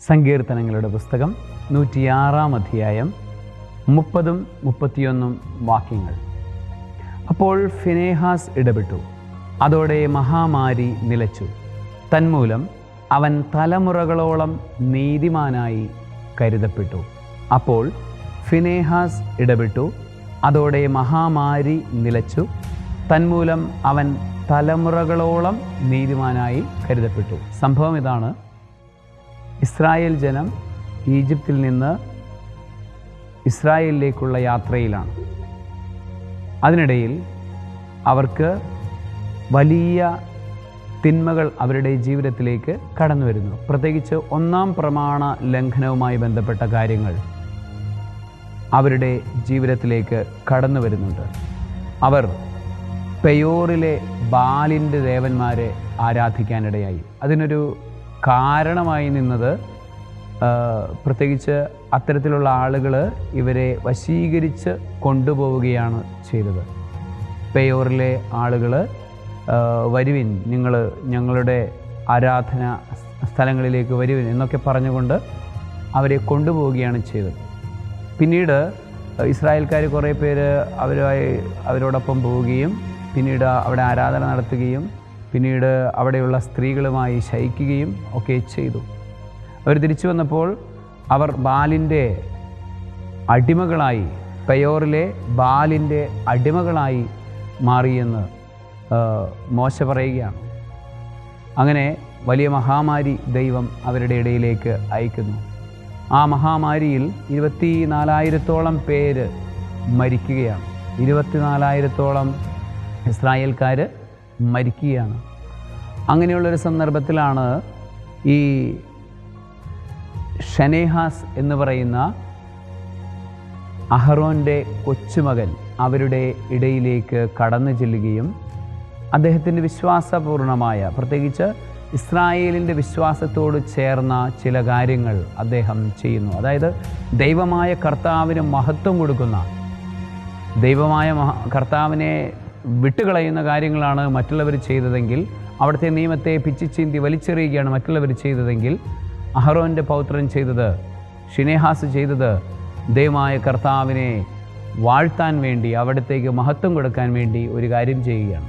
സങ്കീർത്തനങ്ങളുടെ പുസ്തകം നൂറ്റിയാറാം അധ്യായം മുപ്പതും മുപ്പത്തിയൊന്നും വാക്യങ്ങൾ. അപ്പോൾ ഫിനേഹാസ് ഇടപെട്ടു. അതോടെ മഹാമാരി നിലച്ചു. തന്മൂലം അവൻ തലമുറകളോളം നീതിമാനായി കരുതപ്പെട്ടു. അപ്പോൾ ഫിനേഹാസ് ഇടപെട്ടു. അതോടെ മഹാമാരി നിലച്ചു. തന്മൂലം അവൻ തലമുറകളോളം നീതിമാനായി കരുതപ്പെട്ടു. സംഭവം ഇതാണ്. ഇസ്രായേൽ ജനം ഈജിപ്തിൽ നിന്ന് ഇസ്രായേലിലേക്കുള്ള യാത്രയിലാണ്. അതിനിടയിൽ അവർക്ക് വലിയ തിന്മകൾ അവരുടെ ജീവിതത്തിലേക്ക് കടന്നു വരുന്നു. പ്രത്യേകിച്ച് ഒന്നാം പ്രമാണ ലംഘനവുമായി ബന്ധപ്പെട്ട കാര്യങ്ങൾ അവരുടെ ജീവിതത്തിലേക്ക് കടന്നു വരുന്നുണ്ട്. അവർ പെയോറിലെ ബാലിന്റെ ദേവന്മാരെ ആരാധിക്കാനിടയായി. അതിനൊരു കാരണമായി നിന്നത് പ്രത്യേകിച്ച് അത്തരത്തിലുള്ള ആളുകൾ ഇവരെ വശീകരിച്ച് കൊണ്ടുപോവുകയാണ് ചെയ്തത്. പേയോറിലെ ആളുകൾ വരുവിൻ നിങ്ങൾ ഞങ്ങളുടെ ആരാധന സ്ഥലങ്ങളിലേക്ക് വരുവിൻ എന്നൊക്കെ പറഞ്ഞുകൊണ്ട് അവരെ കൊണ്ടുപോവുകയാണ് ചെയ്തത്. പിന്നീട് ഇസ്രായേൽക്കാർ കുറേ പേര് അവരുമായി അവരോടൊപ്പം പോവുകയും പിന്നീട് അവിടെ ആരാധന നടത്തുകയും പിന്നീട് അവിടെയുള്ള സ്ത്രീകളുമായി ശയിക്കുകയും ഒക്കെ ചെയ്തു. അവർ തിരിച്ചു വന്നപ്പോൾ അവർ ബാലിന്റെ അടിമകളായി പെയോറിലെ ബാലിന്റെ അടിമകളായി മാറിയെന്ന് മോശ പറയുകയാണ്. അങ്ങനെ വലിയ മഹാമാരി ദൈവം അവരുടെ ഇടയിലേക്ക് അയക്കുന്നു. ആ മഹാമാരിയിൽ ഇരുപത്തി നാലായിരത്തോളം പേര് മരിക്കുകയാണ്. ഇരുപത്തിനാലായിരത്തോളം ഇസ്രായേൽക്കാർ മരിക്കുകയാണ്. അങ്ങനെയുള്ളൊരു സന്ദർഭത്തിലാണ് ഈ ഷനേഹാസ് എന്ന് പറയുന്ന അഹറോന്റെ കൊച്ചുമകൻ അവരുടെ ഇടയിലേക്ക് കടന്നു ചെല്ലുകയും അദ്ദേഹത്തിന്റെ വിശ്വാസപൂർണമായ പ്രത്യേകിച്ച് ഇസ്രായേലിന്റെ വിശ്വാസത്തോട് ചേർന്ന ചില കാര്യങ്ങൾ അദ്ദേഹം ചെയ്യുന്നു. അതായത് ദൈവമായ കർത്താവിന് മഹത്വം കൊടുക്കുന്ന ദൈവമായ കർത്താവിനെ വിട്ടുകളയുന്ന കാര്യങ്ങളാണ് മറ്റുള്ളവർ ചെയ്തതെങ്കിൽ അവിടുത്തെ നിയമത്തെ പിച്ചിച്ചീന്തി വലിച്ചെറിയുകയാണ് മറ്റുള്ളവർ ചെയ്തതെങ്കിൽ അഹറോന്റെ പൗത്രൻ ചെയ്തത് ഷിനേഹാസ് ചെയ്തത് ദൈവമായ കർത്താവിനെ വാഴ്ത്താൻ വേണ്ടി അവിടത്തേക്ക് മഹത്വം കൊടുക്കാൻ വേണ്ടി ഒരു കാര്യം ചെയ്യുകയാണ്.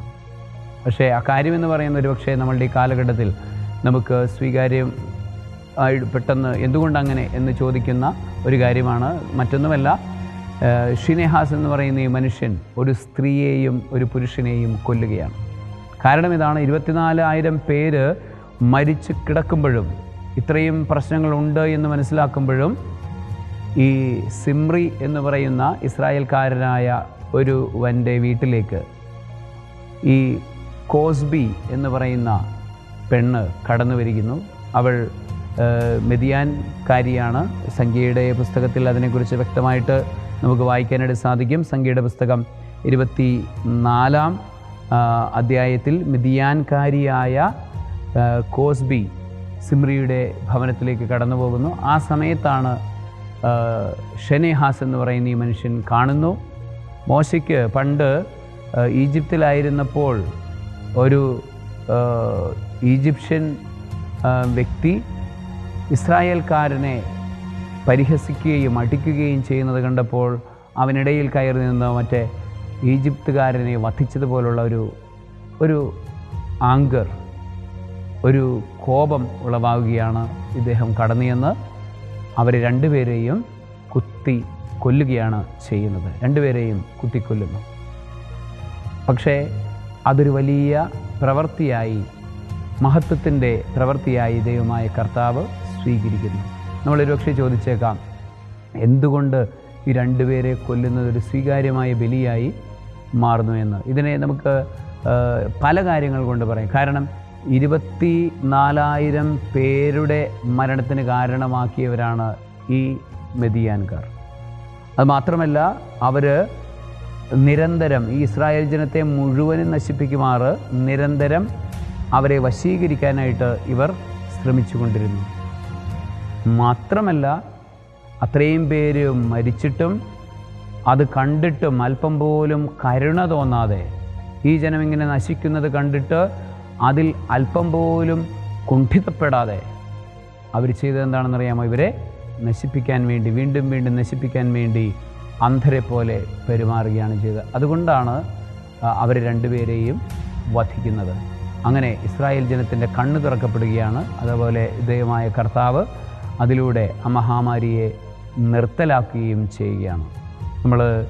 പക്ഷേ ആ കാര്യമെന്ന് പറയുന്ന ഒരു പക്ഷേ നമ്മളുടെ ഈ കാലഘട്ടത്തിൽ നമുക്ക് സ്വീകാര്യം പെട്ടെന്ന് എന്തുകൊണ്ടങ്ങനെ എന്ന് ചോദിക്കുന്ന ഒരു കാര്യമാണ്. മറ്റൊന്നുമല്ല ഷിനെഹാസ് എന്ന് പറയുന്ന ഈ മനുഷ്യൻ ഒരു സ്ത്രീയെയും ഒരു പുരുഷനെയും കൊല്ലുകയാണ്. കാരണം ഇതാണ് ഇരുപത്തിനാലായിരം പേര് മരിച്ച് കിടക്കുമ്പോഴും ഇത്രയും പ്രശ്നങ്ങളുണ്ട് എന്ന് മനസ്സിലാക്കുമ്പോഴും ഈ സിമ്രി എന്ന് പറയുന്ന ഇസ്രായേൽക്കാരനായ ഒരു വന്റെ വീട്ടിലേക്ക് ഈ കോസ്ബി എന്ന് പറയുന്ന പെണ്ണ് കടന്നു വരികുന്നു അവൾ മെതിയാൻ മെതിയാൻകാരിയാണ്. സംഖ്യയുടെ പുസ്തകത്തിൽ അതിനെക്കുറിച്ച് വ്യക്തമായിട്ട് നമുക്ക് വായിക്കാനായിട്ട് സാധിക്കും. സംഖ്യയുടെ പുസ്തകം ഇരുപത്തി നാലാം അധ്യായത്തിൽ മിതിയാൻകാരിയായ കോസ്ബി സിമ്രിയുടെ ഭവനത്തിലേക്ക് കടന്നു പോകുന്നു ആ സമയത്താണ് ഷെനെഹാസ് എന്ന് പറയുന്ന ഈ മനുഷ്യൻ കാണുന്നു. മോശയ്ക്ക് പണ്ട് ഈജിപ്തിലായിരുന്നപ്പോൾ ഒരു ഈജിപ്ഷ്യൻ വ്യക്തി ഇസ്രായേൽക്കാരനെ പരിഹസിക്കുകയും അടിക്കുകയും ചെയ്യുന്നത് കണ്ടപ്പോൾ അവനിടയിൽ കയറി നിന്ന് മറ്റേ ഈജിപ്തുകാരനെ വധിച്ചതുപോലുള്ള ഒരു ഒരു ആങ്കർ ഒരു കോപം ഉളവാകുകയാണ് ഇദ്ദേഹം കടന്നിയെന്ന് അവരെ രണ്ടുപേരെയും കുത്തി കൊല്ലുകയാണ് ചെയ്യുന്നത്. രണ്ടുപേരെയും കുത്തിക്കൊല്ലുന്നു പക്ഷേ അതൊരു വലിയ പ്രവൃത്തിയായി മഹത്വത്തിന്റെ പ്രവൃത്തിയായി ദൈവമായ കർത്താവ് സ്വീകരിക്കുന്നു. നമ്മളൊരു പക്ഷേ ചോദിച്ചേക്കാം എന്തുകൊണ്ട് ഈ രണ്ടുപേരെ കൊല്ലുന്നത് ഒരു സ്വീകാര്യമായ ബലിയായി മാറുന്നു എന്ന്? ഇതിനെ നമുക്ക് പല കാര്യങ്ങൾ കൊണ്ട് പറയാം. കാരണം ഇരുപത്തി നാലായിരം പേരുടെ മരണത്തിന് കാരണമാക്കിയവരാണ് ഈ മെതിയാൻകാർ. അത് മാത്രമല്ല അവർ നിരന്തരം ഈ ഇസ്രായേൽ ജനത്തെ മുഴുവനും നശിപ്പിക്കുമാറ് നിരന്തരം അവരെ വശീകരിക്കാനായിട്ട് ഇവർ ശ്രമിച്ചുകൊണ്ടിരുന്നു. മാത്രമല്ല അത്രയും പേര് മരിച്ചിട്ടും അത് കണ്ടിട്ടും അല്പം പോലും കരുണ തോന്നാതെ ഈ ജനം ഇങ്ങനെ നശിക്കുന്നത് കണ്ടിട്ട് അതിൽ അല്പം പോലും കുണ്ഠിതപ്പെടാതെ അവർ ചെയ്തത് എന്താണെന്നറിയാമോ? ഇവരെ നശിപ്പിക്കാൻ വേണ്ടി വീണ്ടും വീണ്ടും നശിപ്പിക്കാൻ വേണ്ടി അന്ധരെ പോലെ പെരുമാറുകയാണ് ചെയ്തത്. അതുകൊണ്ടാണ് അവർ രണ്ടുപേരെയും വധിക്കുന്നത്. അങ്ങനെ ഇസ്രായേൽ ജനത്തിന്റെ കണ്ണ് തുറക്കപ്പെടുകയാണ്. അതുപോലെ ദൈവമായ കർത്താവ് അതിലൂടെ ആ മഹാമാരിയെ നിർത്തലാക്കുകയും ചെയ്യുകയാണ്. നമ്മൾ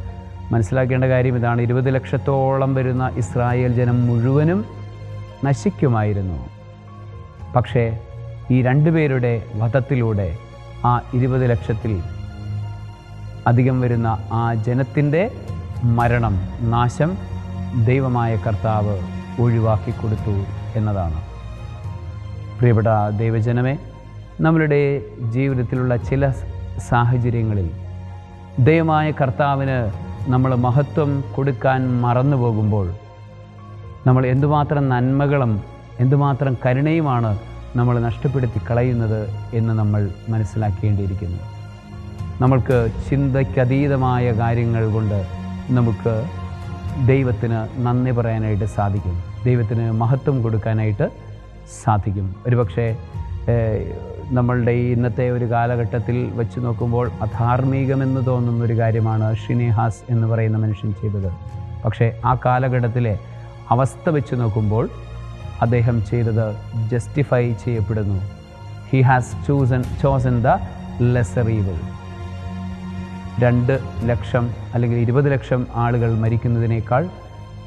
മനസ്സിലാക്കേണ്ട കാര്യം ഇതാണ്. ഇരുപത് ലക്ഷത്തോളം വരുന്ന ഇസ്രായേൽ ജനം മുഴുവനും നശിക്കുമായിരുന്നു. പക്ഷേ ഈ രണ്ടുപേരുടെ വധത്തിലൂടെ ആ ഇരുപത് ലക്ഷത്തിൽ അധികം വരുന്ന ആ ജനത്തിന്റെ മരണം നാശം ദൈവമായ കർത്താവ് ഒഴിവാക്കി കൊടുത്തു എന്നതാണ്. പ്രിയപ്പെട്ട ദൈവജനമേ നമ്മളുടെ ജീവിതത്തിലുള്ള ചില സാഹചര്യങ്ങളിൽ ദയമായ കർത്താവിന് നമ്മൾ മഹത്വം കൊടുക്കാൻ മറന്നു പോകുമ്പോൾ നമ്മൾ എന്തുമാത്രം നന്മകളും എന്തുമാത്രം കരുണയുമാണ് നമ്മൾ നഷ്ടപ്പെടുത്തി കളയുന്നത് എന്ന് നമ്മൾ മനസ്സിലാക്കേണ്ടിയിരിക്കുന്നു. നമ്മൾക്ക് ചിന്തയ്ക്കതീതമായ കാര്യങ്ങൾ കൊണ്ട് നമുക്ക് ദൈവത്തിന് നന്ദി പറയാനായിട്ട് സാധിക്കും. ദൈവത്തിന് മഹത്വം കൊടുക്കാനായിട്ട് സാധിക്കും. ഒരുപക്ഷെ നമ്മളുടെ ഈ ഇന്നത്തെ ഒരു കാലഘട്ടത്തിൽ വെച്ച് നോക്കുമ്പോൾ അധാർമികമെന്ന് തോന്നുന്ന ഒരു കാര്യമാണ് ഷിനിഹാസ് എന്ന് പറയുന്ന മനുഷ്യൻ ചെയ്തത്. പക്ഷേ ആ കാലഘട്ടത്തിലെ അവസ്ഥ വെച്ച് നോക്കുമ്പോൾ അദ്ദേഹം ചെയ്തത് ജസ്റ്റിഫൈ ചെയ്യപ്പെടുന്നു. He has chosen chosen the lesser evil രണ്ട് ലക്ഷം അല്ലെങ്കിൽ ഇരുപത് ലക്ഷം ആളുകൾ മരിക്കുന്നതിനേക്കാൾ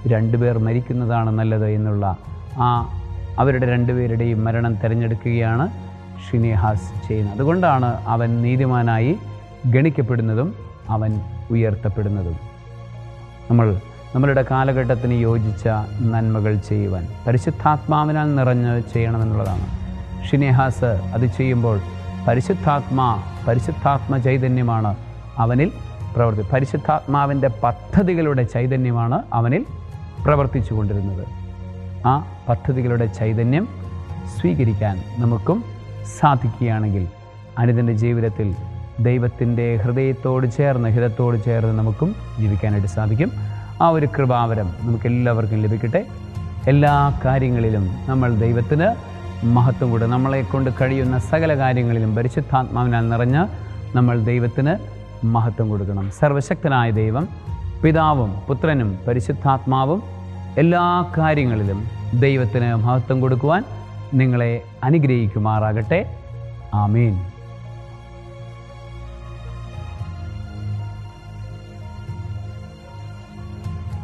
രണ്ടുപേർ മരിക്കുന്നതാണ് നല്ലത് എന്നുള്ള ആ അവരുടെ രണ്ടുപേരുടെയും മരണം തിരഞ്ഞെടുക്കുകയാണ് ഷിനിഹാസ് ചെയ്യുന്നത്. അതുകൊണ്ടാണ് അവൻ നീതിമാനായി ഗണിക്കപ്പെടുന്നതും അവൻ ഉയർത്തപ്പെടുന്നതും. നമ്മൾ നമ്മളുടെ കാലഘട്ടത്തിന് യോജിച്ച നന്മകൾ ചെയ്യുവാൻ പരിശുദ്ധാത്മാവിനാൽ നിറഞ്ഞ് ചെയ്യണമെന്നുള്ളതാണ്. ഷിനിഹാസ് അത് ചെയ്യുമ്പോൾ പരിശുദ്ധാത്മാ പരിശുദ്ധാത്മ ചൈതന്യമാണ് അവനിൽ പ്രവർത്തി പരിശുദ്ധാത്മാവിന്റെ പദ്ധതികളുടെ ചൈതന്യമാണ് അവനിൽ പ്രവർത്തിച്ചു കൊണ്ടിരുന്നത് ആ പദ്ധതികളുടെ ചൈതന്യം സ്വീകരിക്കാൻ നമുക്കും സാധിക്കുകയാണെങ്കിൽ അനുദിന്റെ ജീവിതത്തിൽ ദൈവത്തിന്റെ ഹൃദയത്തോട് ചേർന്ന് ഹിതത്തോട് ചേർന്ന് നമുക്കും ജീവിക്കാനായിട്ട് സാധിക്കും. ആ ഒരു കൃപാവരം നമുക്ക് എല്ലാവർക്കും ലഭിക്കട്ടെ. എല്ലാ കാര്യങ്ങളിലും നമ്മൾ ദൈവത്തിന് മഹത്വം കൂടെ നമ്മളെ കൊണ്ട് കഴിയുന്ന സകല കാര്യങ്ങളിലും പരിശുദ്ധാത്മാവിനാൽ നിറഞ്ഞ് നമ്മൾ ദൈവത്തിന് മഹത്വം കൊടുക്കണം. സർവശക്തനായ ദൈവം പിതാവും പുത്രനും പരിശുദ്ധാത്മാവും എല്ലാ കാര്യങ്ങളിലും ദൈവത്തിന് മഹത്വം കൊടുക്കുവാൻ നിങ്ങളെ അനുഗ്രഹിക്കുമാറാകട്ടെ. ആമീൻ.